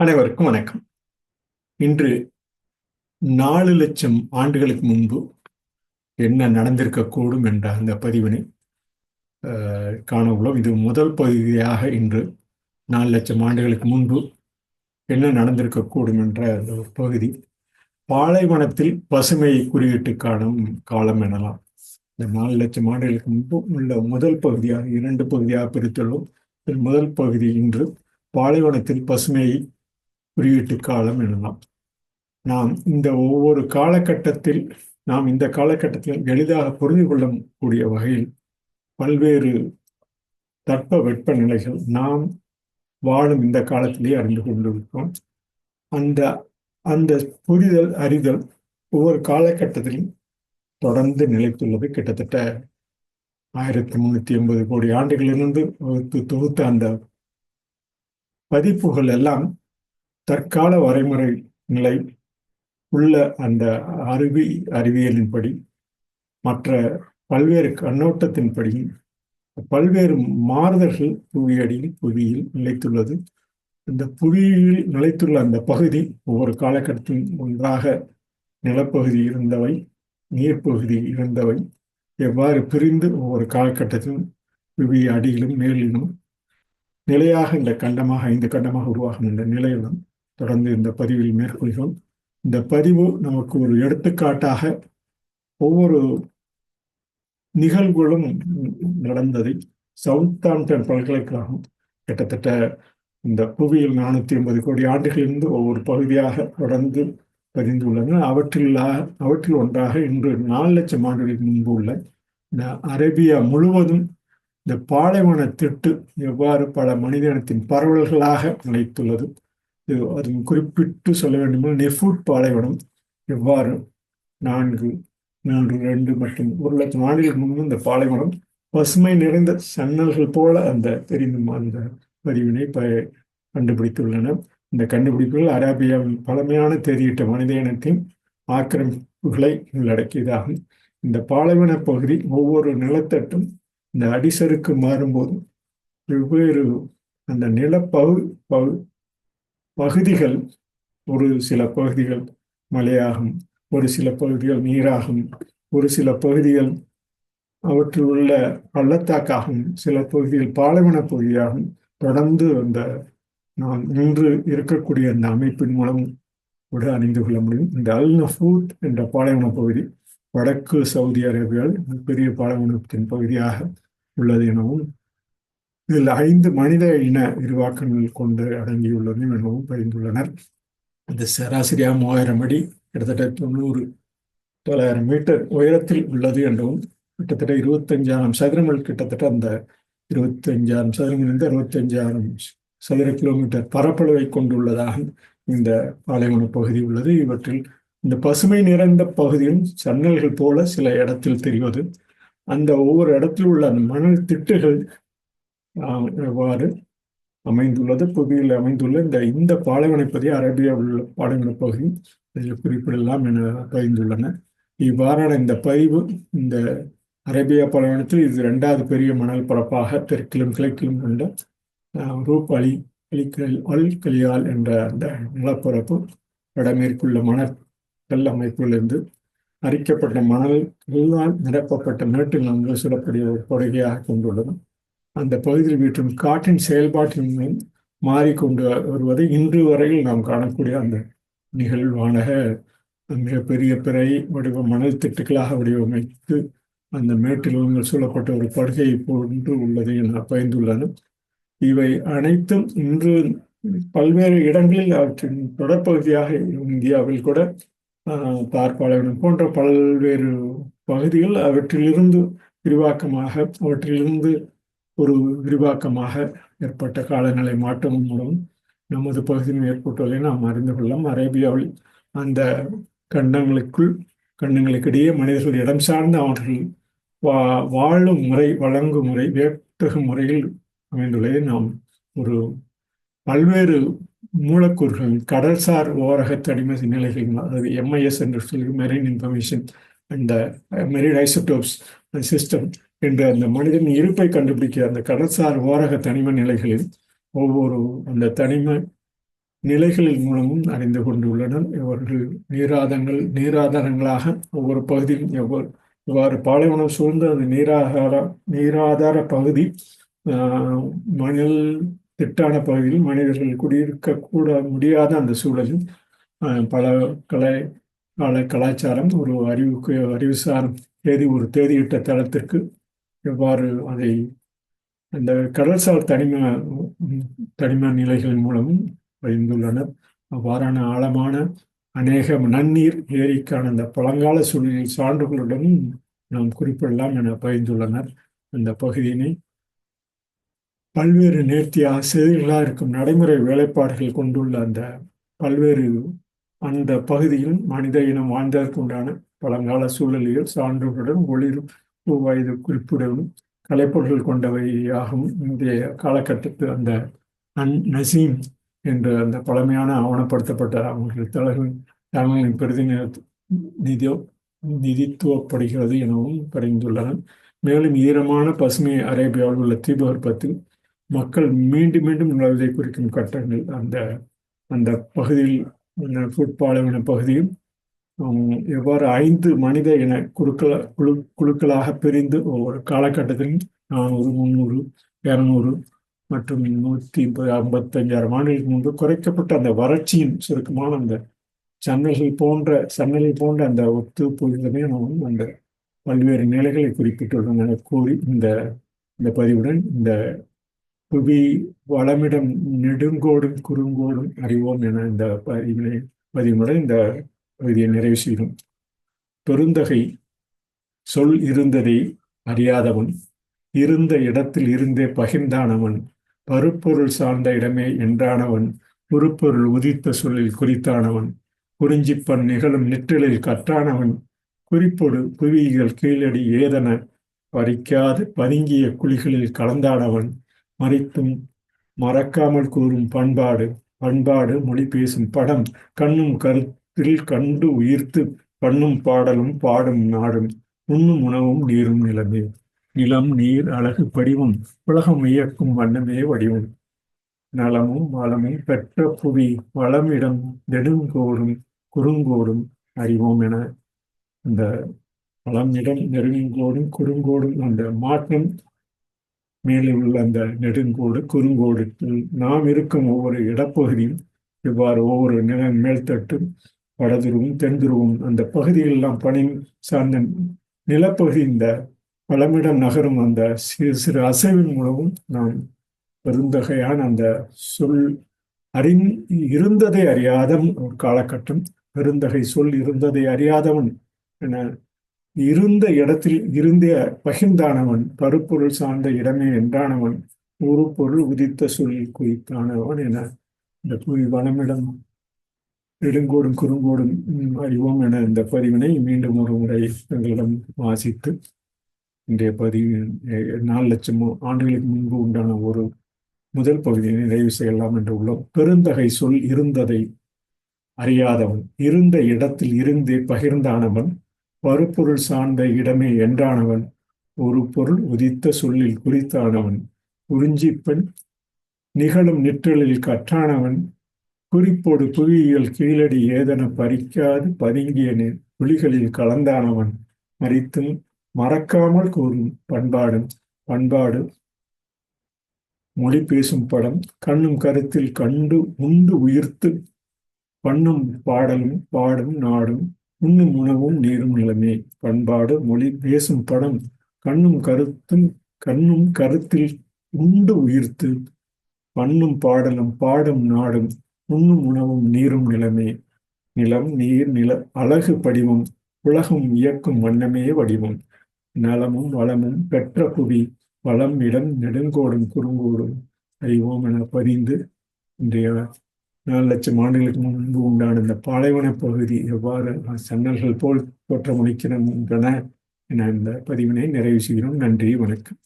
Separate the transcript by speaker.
Speaker 1: அனைவருக்கும் வணக்கம். இன்று நாலு லட்சம் ஆண்டுகளுக்கு முன்பு என்ன நடந்திருக்கக்கூடும் என்ற அந்த பதிவினை காண உள்ளோம் இது முதல் பகுதியாக இன்று நாலு லட்சம் ஆண்டுகளுக்கு முன்பு என்ன நடந்திருக்கக்கூடும் என்ற அந்த பகுதி. பாலைவனத்தில் பசுமை குறியீட்டு காணும் காலம் எனலாம். இந்த நாலு லட்சம் ஆண்டுகளுக்கு முன்பு உள்ள முதல் பகுதியாக இரண்டு பகுதியாக பிரித்துள்ளோம். முதல் பகுதி இன்று பாலைவனத்தில் பசுமையை குறியீட்டு காலம் எனலாம். நாம் இந்த ஒவ்வொரு காலகட்டத்தில் நாம் இந்த காலகட்டத்தில் எளிதாக புரிந்து கொள்ளக்கூடிய வகையில் பல்வேறு தட்ப வெப்பநிலைகள் நாம் வாழும் இந்த காலத்திலேயே அறிந்து கொண்டிருக்கோம் அந்த அந்த புரிதல் அறிதல் ஒவ்வொரு காலகட்டத்திலும் தொடர்ந்து நிலைத்துள்ளது. கிட்டத்தட்ட ஆயிரத்தி முந்நூற்றி எண்பது கோடி ஆண்டுகளிலிருந்து வகுத்து தொகுத்த அந்த பதிப்புகள் எல்லாம் தற்கால வரைமுறை நிலை உள்ள அந்த அறிவி அறிவியலின்படி மற்ற பல்வேறு கண்ணோட்டத்தின்படி பல்வேறு மாறுதல்கள் புவியடியில் புவியில் நிலைத்துள்ளது. இந்த புவியில் நிலைத்துள்ள அந்த பகுதி ஒவ்வொரு காலகட்டத்திலும் ஒன்றாக நிலப்பகுதி இருந்தவை நீர்ப்பகுதி இருந்தவை எவ்வாறு பிரிந்து ஒவ்வொரு காலகட்டத்திலும் புவி அடியிலும் மேலிலும் நிலையாக இந்த கண்டமாக ஐந்து கண்டமாக உருவாகும் இந்த நிலையிலும் தொடர்ந்து இந்த பதிவில் மேற்கொள்கிறோம். இந்த பதிவு நமக்கு ஒரு எடுத்துக்காட்டாக ஒவ்வொரு நிகழ்வுகளும் நடந்ததை சவுத்தாம்டன் பல்கலைக்கழகம் கிட்டத்தட்ட இந்த புவியில் நானூத்தி ஐம்பது கோடி ஆண்டுகளிலிருந்து ஒவ்வொரு பகுதியாக தொடர்ந்து பதிந்துள்ளன. அவற்றில் அவற்றில் ஒன்றாக இன்று நாலு லட்சம் ஆண்டுகளுக்கு முன்பு உள்ள இந்த அரேபியா முழுவதும் இந்த பாலைவன திட்டு எவ்வாறு பல மனிதனத்தின் பரவல்களாக நிலைத்துள்ளது. அது குறிப்பிட்டு சொல்ல வேண்டுமென்றால் நெஃபூட் பாலைவனம் எவ்வாறு நான்கு நான்கு ரெண்டு மற்றும் ஒரு லட்சம் ஆண்டுகளுக்கு முன்பு இந்த பாலைவனம் பசுமை நிறைந்த சன்னல்கள் போல அந்த தெரிந்தும் அந்த பதிவினை ப கண்டுபிடித்துள்ளன. இந்த கண்டுபிடிப்புகள் அராபியாவின் பழமையான தெரியிட்ட மனித இனத்தின் ஆக்கிரமிப்புகளை உள்ளடக்கியதாகும் இந்த பாலைவன பகுதி ஒவ்வொரு நிலத்தட்டும் இந்த அடிசருக்கு மாறும்போதும் வெவ்வேறு அந்த நிலப்பகு பகு பகுதிகள் ஒரு சில பகுதிகள் மலையாகும் ஒரு சில பகுதிகள் நீராகும் ஒரு சில பகுதிகள் அவற்றில் உள்ள பள்ளத்தாக்காகும் சில பகுதிகள் பாலைவன பகுதியாகும். தொடர்ந்து அந்த நாம் இன்று இருக்கக்கூடிய அந்த அமைப்பின் மூலம் கூட அணிந்து கொள்ள முடியும். இந்த அல் நஃபூத் என்ற பாலைவன பகுதி வடக்கு சவுதி அரேபியாவில் பெரிய பாலைவனத்தின் பகுதியாக உள்ளது எனவும் இதில் ஐந்து மனித இன விரிவாக்கங்கள் கொண்டு அடங்கியுள்ளது எனவும் பகிர்ந்துள்ளனர் இது சராசரியாக மூவாயிரம் அடி கிட்டத்தட்ட தொண்ணூறு தொள்ளாயிரம் மீட்டர் உயரத்தில் உள்ளது என்றும் கிட்டத்தட்ட இருபத்தஞ்சாயிரம் சதுரங்கள் கிட்டத்தட்ட அந்த இருபத்தஞ்சாயிரம் சதுரங்களிலிருந்து அறுபத்தஞ்சாயிரம் சதுர கிலோமீட்டர் பரப்பளவை கொண்டுள்ளதாக இந்த பாலைவன பகுதி உள்ளது. இவற்றில் இந்த பசுமை நிறைந்த பகுதியும் சன்னல்கள் போல சில இடத்தில் தெரிவது. அந்த ஒவ்வொரு இடத்தில் உள்ள அந்த மணல் திட்டுகள் எவ்வாறு அமைந்துள்ளது. புவியில் அமைந்துள்ள இந்த இந்த பாலைவன பகுதி அரேபியாவில் உள்ள பாலைவன பகுதி இதில் குறிப்பிடலாம் என பகிர்ந்துள்ளன இவ்வாறான இந்த பதிவு இந்த அரேபியா பாலைவனத்தில் இது இரண்டாவது பெரிய மணல் பரப்பாக தெற்கிலும் கிழக்கிலும் கொண்ட ரூப் அலி அலிக்கல் அல் கலியால் என்ற அந்த நிலப்பரப்பு வடமேற்குள்ள மணற்கல் அமைப்பிலிருந்து அரிக்கப்பட்ட மணல் மணல்களால் நிரப்பப்பட்ட மேட்டு நிலங்கள் சொல்லக்கூடிய ஒரு படுகையாக கொண்டுள்ளது. அந்த பகுதியில் வீட்டும் காட்டின் செயல்பாட்டின் மூலம் மாறிக்கொண்டு வருவதை இன்று வரையில் நாம் காணக்கூடிய அந்த நிகழ்வானக. மிகப்பெரிய பிறை வடிவ மணல் திட்டுகளாக வடிவமைத்து அந்த மேட்டில் சூழப்பட்ட ஒரு படுகையை போன்று உள்ளது என பயந்துள்ளன இவை அனைத்தும் இன்று பல்வேறு இடங்களில் அவற்றின் தொடர்பகுதியாக இந்தியாவில் கூட பார்ப்பாளையம் போன்ற பல்வேறு பகுதிகள் அவற்றிலிருந்து விரிவாக்கமாக அவற்றிலிருந்து ஒரு விரிவாக்கமாக ஏற்பட்ட காலநிலை மாற்றம் மூலம் நமது பகுதியில் ஏற்பட்டுள்ளதை நாம் அறிந்து கொள்ளலாம். அரேபியாவில் அந்த கண்டங்களுக்குள் கண்டங்களுக்கிடையே மனிதர்கள் இடம் சார்ந்த அவர்கள் வா வாழும் முறை வழங்கும் முறை வேற்றுகும் முறையில் அமைந்துள்ளதை நாம் ஒரு பல்வேறு மூலக்கூறுகள் கடல்சார் ஓரக தடிம நிலைகள் அதாவது எம்ஐஎஸ் என்று சொல்லி மெரின் இன்ஃபர்மேஷன் அந்த மெரின் ஐசோடோப்ஸ் சிஸ்டம் என்ற அந்த மனிதன் இருப்பை கண்டுபிடிக்க அந்த கடற்சார் ஓரக தனிம நிலைகளில் ஒவ்வொரு அந்த தனிம நிலைகளின் மூலமும் அறிந்து கொண்டுள்ளனர். இவர்கள் நீராதங்கள் நீராதாரங்களாக ஒவ்வொரு பகுதியும் எவ்வாறு இவ்வாறு பாலைவனம் சூழ்ந்த அந்த நீராதார நீராதார பகுதி மணல் திட்டான பகுதியில் மனிதர்கள் குடியிருக்க கூட முடியாத அந்த சூழலில் பல கலை கலை கலாச்சாரம் ஒரு அறிவுக்கு அறிவுசார் தேதி ஒரு தேதியிட்ட தளத்திற்கு எவ்வாறு அதை அந்த கடல்சார் தனிம தனிம நிலைகளின் மூலமும் பயந்துள்ளனர் அவ்வாறான ஆழமான அநேக நன்னீர் ஏரிக்கான அந்த பழங்கால சூழ்நிலை சான்றுகளுடனும் நாம் குறிப்பிடலாம் என பகிர்ந்துள்ளனர். அந்த பகுதியினை பல்வேறு நேர்த்தியாக ஆசிரியர்களாக இருக்கும் நடைமுறை வேலைப்பாடுகள் கொண்டுள்ள அந்த பல்வேறு அந்த பகுதியில் மனித இனம் வாழ்ந்ததற்குண்டான பழங்கால சூழலியல் சான்றுகளுடன் ஒளிரும் வயது குறிப்புடன் கலைப்பொருள்கள் கொண்டவையாகவும் இன்றைய காலகட்டத்தில் அந்த அன் நசீம் என்ற அந்த பழமையான ஆவணப்படுத்தப்பட்ட அவர்கள் தலைவர் தலைமையின் பிரதிநிதியோ நிதித்துவப்படுகிறது எனவும் படைந்துள்ளனர் மேலும் ஈரமான பசுமை அரேபியாவில் உள்ள தீபகற்பத்தில் மக்கள் மீண்டும் மீண்டும் நுழைவதை குறிக்கும் கட்டங்கள் அந்த அந்த பகுதியில் ஃபுட்பாலைவன பகுதியும் எவ்வாறு ஐந்து மனித இன குழுக்கள குழு குழுக்களாக பிரிந்து ஒவ்வொரு காலகட்டத்திலும் நானூறு முந்நூறு இரநூறு மற்றும் நூற்றி ஐம்பத்தஞ்சாயிரம் ஆண்டுகளுக்கு முன்பு குறைக்கப்பட்ட அந்த வறட்சியின் சுருக்கமான அந்த சன்னல்கள் போன்ற சன்னல்கள் போன்ற அந்த ஒத்து புரிதமே நாம் அந்த பல்வேறு நிலைகளை குறிப்பிட்டுள்ளோம் என கூறி இந்த இந்த பதிவுடன் இந்த புவி வளமிடம் நெடுங்கோடும் குறுங்கோடும் அறிவோம் என இந்த பதிவினை பதிவுடன் இந்த பகுதியை நிறைவு செய்யும் பெருந்தகை சொல் இருந்ததை அறியாதவன் இருந்த இடத்தில் இருந்தே பகிர்ந்தானவன் பருப்பொருள் சார்ந்த இடமே என்றானவன் உருப்பொருள் உதித்த சொல்லில் குறித்தானவன் குறிஞ்சிப்பன் நிகழும் நிற்றலில் கற்றானவன் குறிப்பொடு புவியியல் கீழடி ஏதன பறிக்காது பதுங்கிய குழிகளில் கலந்தானவன் மறித்தும் மறக்காமல் கூறும் பண்பாடு பண்பாடு மொழி பேசும் படம் கண்ணும் கரு தில் கண்டு உயிர்த்து பண்ணும் பாடலும் பாடும் நாடும் உண்ணும் உணவும் நீரும் நிலமே. நிலம் நீர் அழகு படிவம் உலகம் இயக்கும் வண்ணமே வடிவம். நலமும் வளமும் பெற்ற புவி வளமிடம் நெடுங்கோடும் குறுங்கோடும் அறிவோம் என இந்த வளமிடம் நெருங்கோடும் குறுங்கோடும் அந்த மாற்றம் மேலே உள்ள அந்த நெடுங்கோடு குறுங்கோடு. நாம் இருக்கும் ஒவ்வொரு இடப்பகுதியும் இவ்வாறு ஒவ்வொரு நில மேல்தட்டும் வடதுருவும் தென்துருவும் அந்த பகுதிகளெல்லாம் பணி சார்ந்த நிலப்பகுதி இந்த பலமிடம் நகரும் அந்த சிறு சிறு அசைவின் மூலமும் நாம் பெருந்தகையான அந்த சொல் அறிந் இருந்ததை அறியாதவன் ஒரு காலகட்டம் பெருந்தகை சொல் இருந்ததை அறியாதவன் என இருந்த இடத்தில் இருந்தே பகிர்ந்தானவன் பருப்பொருள் சார்ந்த இடமே என்றானவன் ஒரு பொருள் உதித்த சொல் குறித்தானவன் என இந்த புவி வனமிடம் நெடுங்கோடும் குறுங்கோடும் அறிவோம் என இந்த பதிவினை மீண்டும் ஒரு முறை எங்களிடம் வாசித்து இன்றைய பதிவு நாலு லட்சம் ஆண்டுகளுக்கு முன்பு உண்டான ஒரு முதல் பகுதியை நிறைவு செய்யலாம் என்று உள்ளோம். பெருந்தகை சொல் இருந்ததை அறியாதவன் இருந்த இடத்தில் இருந்தே பகிர்ந்தானவன் பருப்பொருள் சார்ந்த இடமே என்றானவன் ஒரு பொருள் உதித்த சொல்லில் குறித்தானவன் குறிஞ்சிப்பெண் நிகழும் நிற்றலில் கற்றானவன் குறிப்போடு புவியியல் கீழடி ஏதென பறிக்காது பதுங்கிய புலிகளில் கலந்தானவன் மறித்தும் மறக்காமல் கூறும் பண்பாடும் பண்பாடு மொழி பேசும் படம் கண்ணும் கருத்தில் கண்டு உண்டு உயிர்த்து பண்ணும் பாடலும் பாடும் நாடும் உண்ணும் உணவும் நீரும் நிலமே. பண்பாடு மொழி பேசும் படம் கண்ணும் கருத்தும் கண்ணும் கருத்தில் உண்டு உயிர்த்து பண்ணும் பாடலும் பாடும் நாடும் உண்ணும் உணவும் நீரும் நிலமே. நிலம் நீர் நில அழகு படிவம் உலகம் இயக்கும் வண்ணமே வடிவம். நலமும் வளமும் பெற்ற புவி வளம் இடம் நெடுங்கோடும் குறுங்கோடும். அறிவோம் என பதிந்து இன்றைய நாலு லட்சம் ஆண்டுகளுக்கு முன்பு உண்டான இந்த பாலைவன பகுதி எவ்வாறு சன்னல்கள் போல் தோற்றமளிக்கின்றன என இந்த பதிவினை நிறைவு செய்கிறோம். நன்றி வணக்கம்.